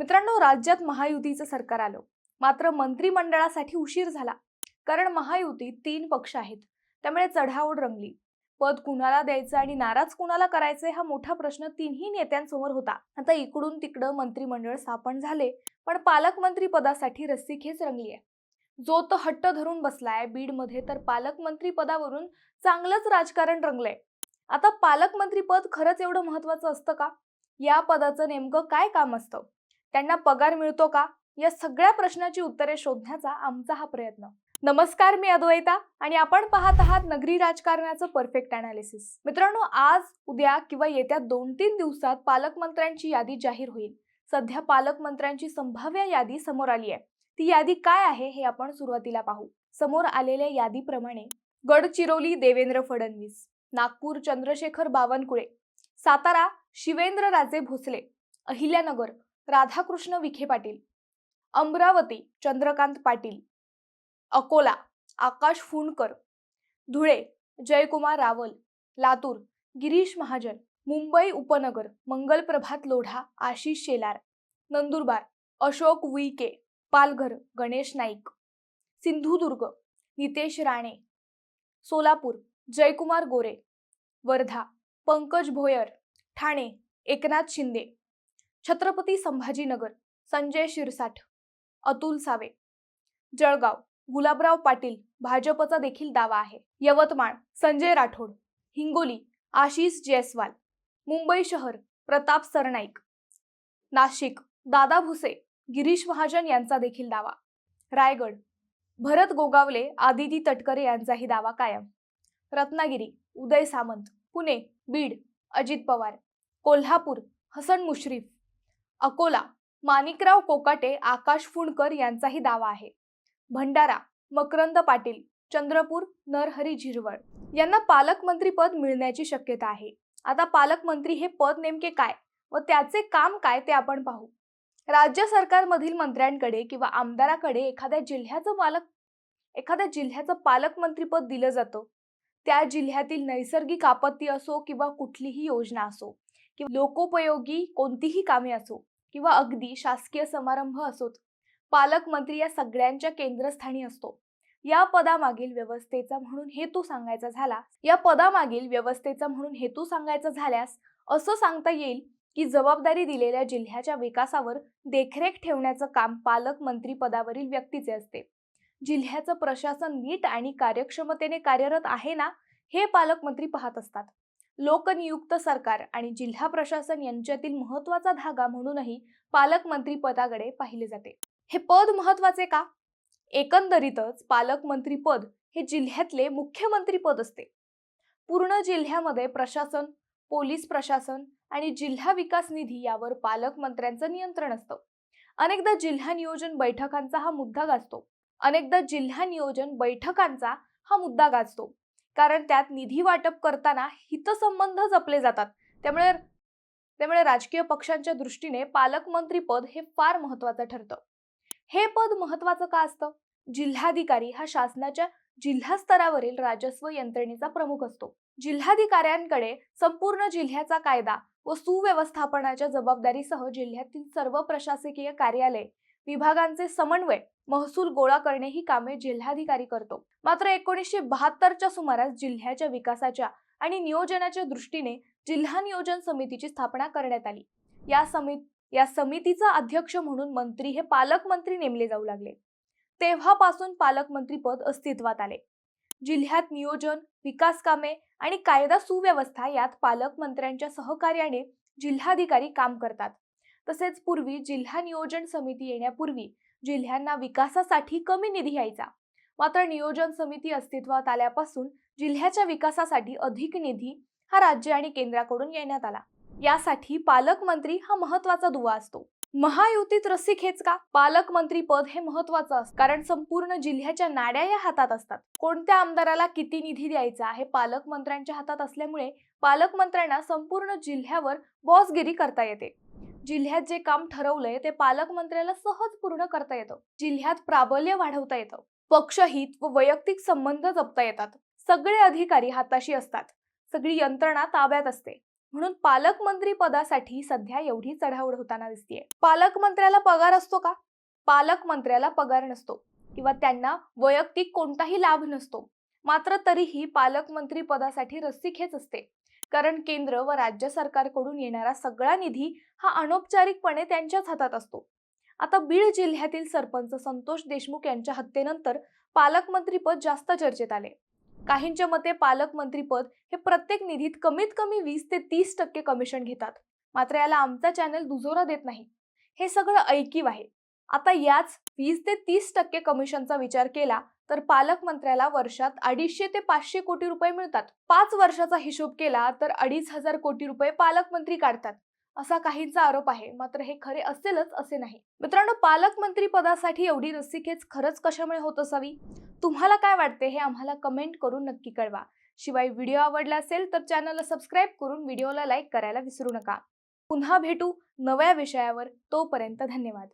मित्रांनो राज्यात महायुतीचं सरकार आलं. मात्र मंत्रिमंडळासाठी उशीर झाला. कारण महायुतीत तीन पक्ष आहेत. त्यामुळे चढाओढ रंगली. पद कुणाला द्यायचं आणि नाराज कुणाला करायचे हा मोठा प्रश्न तिन्ही नेत्यांसमोर होता. आता इकडून तिकडं मंत्रिमंडळ स्थापन झाले पण पालकमंत्री पदासाठी रस्सीखेच रंगली आहे जो तो हट्ट धरून बसलाय बीडमध्ये तर पालकमंत्री पदावरून चांगलंच राजकारण रंगलंय. आता पालकमंत्री पद खरंच एवढं महत्वाचं असतं का? या पदाचं नेमकं काय काम असतं? त्यांना पगार मिळतो का? या सगळ्या प्रश्नाची उत्तरे शोधण्याचा आमचा हा प्रयत्न. नमस्कार मी अद्वैता आणि आपण पाहत आहात नगरी राजकारणाचं परफेक्ट अनालिसिस मित्रांनो आज उद्या किंवा येत्या दोन तीन दिवसात पालकमंत्र्यांची यादी जाहीर होईल. सध्या पालकमंत्र्यांची संभाव्य यादी समोर आली आहे. ती यादी काय आहे हे आपण सुरुवातीला पाहू. समोर आलेल्या यादीप्रमाणे गडचिरोली देवेंद्र फडणवीस नागपूर चंद्रशेखर बावनकुळे सातारा शिवेंद्रराजे भोसले अहिल्यानगर राधाकृष्ण विखे पाटील अमरावती चंद्रकांत पाटील अकोला आकाश फुंडकर धुळे जयकुमार रावल लातूर गिरीश महाजन मुंबई उपनगर मंगलप्रभात लोढा आशिष शेलार नंदुरबार अशोक उईके पालघर गणेश नाईक सिंधुदुर्ग नितेश राणे सोलापूर जयकुमार गोरे वर्धा पंकज भोयर ठाणे एकनाथ शिंदे छत्रपती संभाजीनगर संजय शिरसाठ अतुल सावे. जळगाव गुलाबराव पाटील भाजपचा देखील दावा आहे. यवतमाळ संजय राठोड हिंगोली आशिष जयस्वाल मुंबई शहर प्रताप सरनाईक. नाशिक दादा भुसे गिरीश महाजन यांचा देखील दावा. रायगड भरत गोगावले आदिती तटकरे यांचाही दावा कायम. रत्नागिरी उदय सामंत पुणे बीड अजित पवार कोल्हापूर हसन मुश्रीफ अकोला माणिकराव कोकाटे आकाश फुंडकर यांचाही दावा आहे. भंडारा मकरंद पाटील चंद्रपूर नरहरी झिरवळ यांना पालकमंत्री पद मिळण्याची शक्यता आहे. आता पालकमंत्री हे पद नेमके काय व त्याचे काम काय ते आपण पाहू. राज्य सरकारमधील मंत्र्यांकडे किंवा आमदाराकडे एखाद्या जिल्ह्याचं पालक एखाद्या जिल्ह्याचं पालकमंत्रीपद दिलं जातं. त्या जिल्ह्यातील नैसर्गिक आपत्ती असो किंवा कुठलीही योजना असो किंवा लोकोपयोगी कोणतीही कामे असो किंवा अगदी शासकीय समारंभ असोत पालकमंत्री या सगळ्यांच्या केंद्रस्थानी असतो. या पदामागील व्यवस्थेचा म्हणून हेतू सांगायचा झाला या पदामागील व्यवस्थेचा म्हणून हेतू सांगायचा झाल्यास असं सांगता येईल की जबाबदारी दिलेल्या जिल्ह्याच्या विकासावर देखरेख ठेवण्याचं काम पालकमंत्री पदावरील व्यक्तीचे असते. जिल्ह्याचं प्रशासन नीट आणि कार्यक्षमतेने कार्यरत आहे ना हे पालकमंत्री पाहत असतात. लोकनियुक्त सरकार आणि जिल्हा प्रशासन यांच्यातील महत्त्वाचा धागा म्हणूनही पालकमंत्री पदाकडे पाहिले जाते. हे पद महत्त्वाचे का? एकंदरीतच पालकमंत्री पद हे जिल्ह्यातले मुख्यमंत्री पद असते. पूर्ण जिल्ह्यामध्ये प्रशासन पोलीस प्रशासन आणि जिल्हा विकास निधी यावर पालकमंत्र्यांचं नियंत्रण असतं. अनेकदा जिल्हा नियोजन बैठकांचा हा मुद्दा गाजतो. अनेकदा जिल्हा नियोजन बैठकांचा हा मुद्दा गाजतो. कारण त्यात निधी वाटप करताना हितसंबंध जपले जातात. त्यामुळे त्यामुळे राजकीय पक्षांच्या दृष्टीने पालकमंत्री पद हे फार महत्वाचं ठरतं. हे पद महत्वाचं का असतं? जिल्हाधिकारी हा शासनाच्या जिल्हा स्तरावरील राजस्व यंत्रणेचा प्रमुख असतो. जिल्हाधिकाऱ्यांकडे संपूर्ण जिल्ह्याचा कायदा व सुव्यवस्थापनाच्या जबाबदारीसह जिल्ह्यातील सर्व प्रशासकीय कार्यालय विभागांचे समन्वय महसूल गोळा करणे ही कामे जिल्हाधिकारी करतो. मात्र एकोणीसशे बहात्तरच्या सुमारास जिल्ह्याच्या विकासाच्या आणि नियोजनाच्या दृष्टीने जिल्हा नियोजन समितीची स्थापना करण्यात आली. या समित या समितीचा अध्यक्ष म्हणून मंत्री हे पालकमंत्री नेमले जाऊ लागले. तेव्हापासून पालकमंत्री पद अस्तित्वात आले. जिल्ह्यात नियोजन विकास कामे आणि कायदा सुव्यवस्था यात पालकमंत्र्यांच्या सहकार्याने जिल्हाधिकारी काम करतात. तसेच पूर्वी जिल्हा नियोजन समिती येण्यापूर्वी जिल्ह्यांना विकासासाठी कमी निधी यायचा. मात्र नियोजन समिती अस्तित्वात आल्यापासून जिल्ह्याच्या विकासासाठी अधिक निधी हा राज्य आणि केंद्राकडून येण्यात आला. यासाठी पालकमंत्री हा महत्त्वाचा दुवा असतो. महायुतीत रस्सीखेच का? पालकमंत्री पद हे महत्वाचं असतं. कारण संपूर्ण जिल्ह्याच्या नाड्या या हातात असतात. कोणत्या आमदाराला किती निधी द्यायचा हे पालकमंत्र्यांच्या हातात असल्यामुळे पालकमंत्र्यांना संपूर्ण जिल्ह्यावर बॉसगिरी करता येते. जिल्ह्यात जे काम ठरवलंय ते पालकमंत्र्याला सहज पूर्ण करता येतं. जिल्ह्यात प्राबल्य वाढवता येतं. पक्षहित व वैयक्तिक संबंध जपता येतात. सगळे अधिकारी हाताशी असतात. सगळी यंत्रणा ताब्यात असते. म्हणून पालकमंत्री पदासाठी सध्या एवढी चढावड होताना दिसतीये. पालकमंत्र्याला पगार असतो का? पालकमंत्र्याला पगार नसतो. किंवा त्यांना वैयक्तिक कोणताही लाभ नसतो. मात्र तरीही पालकमंत्री पदासाठी रस्सीखेच असते. कारण केंद्र व राज्य सरकारकडून येणारा सगळा निधी हा अनौपचारिकपणे त्यांच्याच हातात असतो. आता बीड जिल्ह्यातील सरपंच संतोष देशमुख यांच्या हत्येनंतर पालकमंत्रीपद जास्त चर्चेत आले. काहींच्या मते पालकमंत्रीपद हे प्रत्येक निधीत कमीत कमी वीस ते तीस टक्के कमिशन घेतात. मात्र याला आमचा चॅनल दुजोरा देत नाही. हे सगळं ऐकीव आहे. आता याच वीस ते तीस टक्के कमिशनचा विचार केला तर पालकमंत्र्याला वर्षात अडीचशे ते पाचशे कोटी रुपये मिळतात. पाच वर्षाचा हिशोब केला तर अडीच हजार कोटी रुपये पालकमंत्री काढतात. असा काहींचा आरोप आहे. मात्र हे खरे असेलच असे नाही. मित्रांनो पालकमंत्री पदासाठी एवढी रस्सीखेच खरंच कशामुळे होत असावी? तुम्हाला काय वाटते हे आम्हाला कमेंट करून नक्की कळवा. शिवाय व्हिडिओ आवडला असेल तर चॅनलला सबस्क्राईब करून व्हिडिओला लाईक करायला विसरू नका. पुन्हा भेटू नव्या विषयावर. तोपर्यंत धन्यवाद.